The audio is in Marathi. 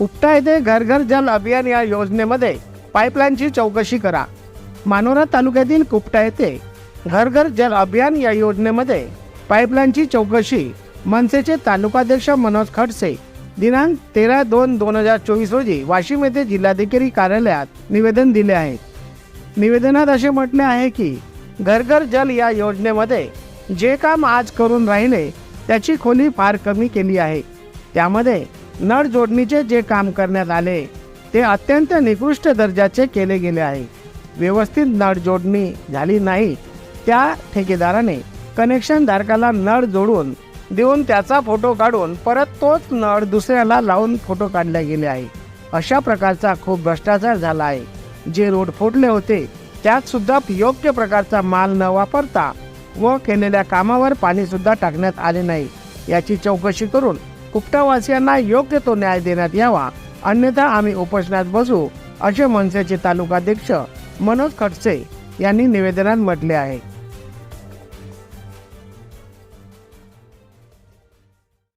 कुपटा येथे घर घर जल अभियान या योजनेमध्ये पाईपलाईनची चौकशी करा. मानोरा तालुक्यातील कुपटा येथे घर घर जल अभियान या योजनेमध्ये पाईपलाईनची चौकशी मनसेचे तालुकाध्यक्ष मनोज खडसे दिनांक तेरा दोन दोन हजार चोवीस रोजी वाशिम येथे जिल्हाधिकारी कार्यालयात निवेदन दिले आहे. निवेदनात असे म्हटले आहे की घर घर जल या योजनेमध्ये जे काम आज करून राहिले त्याची खोली फार कमी केली आहे. त्यामध्ये नळ जोडणीचे जे काम करण्यात आले ते अत्यंत निकृष्ट दर्जाचे केले गेले आहे. व्यवस्थित नळ जोडणी झाली नाही त्या ठेकेदाराने कनेक्शन धारकाला नळ जोडून देऊन त्याचा फोटो काढून परत तोच नळ दुसऱ्याला लावून फोटो काढले गेले आहे. अशा प्रकारचा खूप भ्रष्टाचार झाला आहे. जे रोड फोडले होते त्यात सुद्धा योग्य प्रकारचा माल न वापरता व केलेल्या कामावर पाणी सुद्धा टाकण्यात आले नाही. याची चौकशी करून कुपटावासियांना योग्य तो न्याय देण्यात यावा. अन्यथा आम्ही उपोषणात बसू असे मनसेचे तालुकाध्यक्ष मनोज खडसे यांनी निवेदनात म्हटले आहे.